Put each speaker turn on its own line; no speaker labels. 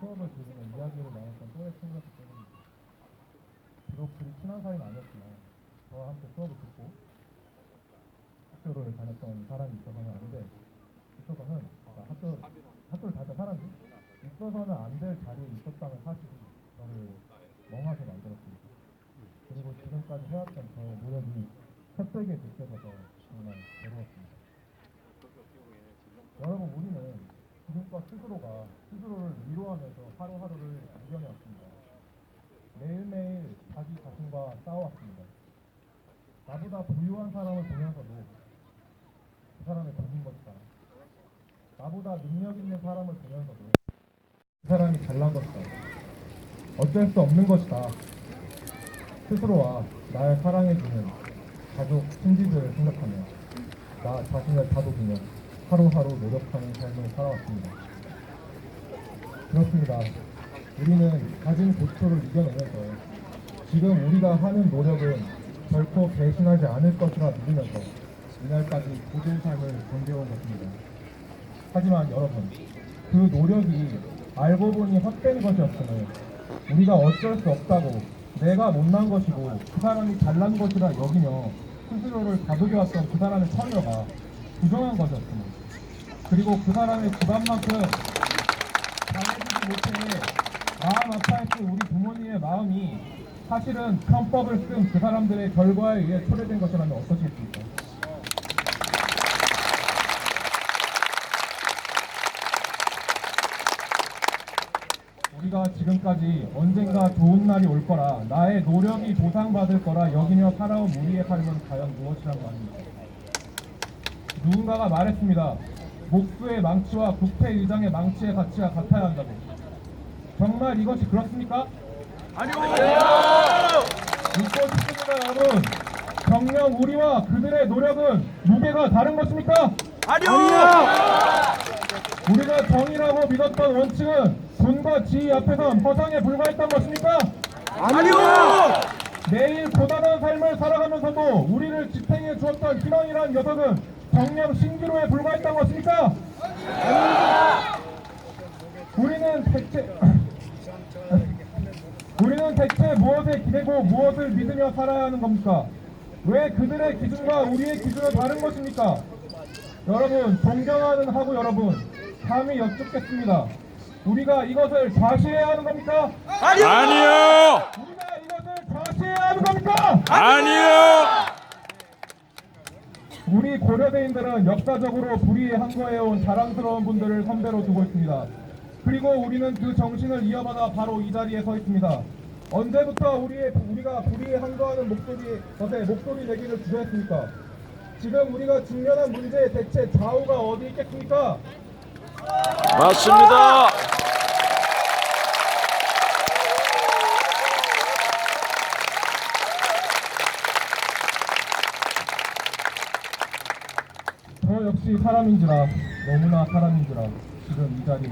수업을 들으며 이야기를 나눴던 또래 친구였기 때문입니다. 비록 그리 친한 사이는 아니었지만 저와 함께 수업을 듣고 학교를 다녔던 사람이 있어서는 안 돼. 있어서는 그러니까 학교 학교를 다녔던 사람이 있어서는 안 될 자리에 있었다는 사실이 저를 멍하게 만들었습니다. 그리고 지금까지 해왔던 저의 노력이 헛되게 느껴져서 정말 괴로웠습니다. 여러분 우리 는 지금껏 스스로가 스스로를 위로하면서 하루하루를 이겨내왔습니다. 매일매일 자기 자신과 싸워왔습니다. 나보다 부유한 사람을 보면서도 그 사람의 돈인 것이다. 나보다 능력 있는 사람을 보면서도 그 사람이 잘난 것이다. 어쩔 수 없는 것이다. 스스로와 나를 사랑해주는 가족, 친지들을 생각하며 나 자신을 다독이며 하루하루 노력하는 삶을 살아왔습니다. 그렇습니다. 우리는 가진 고초를 이겨내면서 지금 우리가 하는 노력은 결코 배신하지 않을 것이라 믿으면서 이날까지 고된 삶을 견뎌온 것입니다. 하지만 여러분, 그 노력이 알고 보니 헛된 것이었음을 우리가 어쩔 수 없다고 내가 못난 것이고 그 사람이 잘난 것이라 여기며 스스로를 다독여왔던 그 사람의 처녀가 부정한 것이었음을 그리고 그 사람의 집안만큼 잘해주지 못해 마음 아파했던 우리 부모님의 마음이 사실은 편법을 쓴 그 사람들의 결과에 의해 초래된 것이라면 어떠시겠습니까? 우리가 지금까지 언젠가 좋은 날이 올 거라 나의 노력이 보상받을 거라 여기며 살아온 우리의 삶은 과연 무엇이란 말입니까? 누군가가 말했습니다. 목수의 망치와 국회의장의 망치의 가치가 같아야 한다고. 정말 이것이 그렇습니까? 아니요! 믿고 싶습니다, 여러분. 정녕 우리와 그들의 노력은 무게가 다른 것입니까? 우리가 정의라고 믿었던 원칙은 돈과 지위 앞에선 허상에 불과했던 것입니까?
아니요!
매일 고단한 삶을 살아가면서도 우리를 지탱해 주었던 희망이란 녀석은 정녕 신기로에 불과했던 것입니까? 우리는 대체 우리는 대체 무엇에 기대고 무엇을 믿으며 살아야 하는 겁니까? 왜 그들의 기준과 우리의 기준은 다른 것입니까? 여러분, 존경하는 하고 여러분, 감히 여쭙겠습니다. 우리가 이것을 과시해야 하는 겁니까?
아니요!
우리가 이것을 과시해야 하는 겁니까?
아니요!
우리 고려대인들은 역사적으로 불의에 항거해온 자랑스러운 분들을 선배로 두고 있습니다. 그리고 우리는 그 정신을 이어받아 바로 이 자리에 서 있습니다. 언제부터 우리의, 우리가 불의에 항거하는 목소리, 것에 목소리 내기를 주저했습니까? 지금 우리가 직면한 문제의 대체 좌우가 어디 있겠습니까?
맞습니다.
저 역시 사람인지라 너무나 사람인지라 지금 이 자리에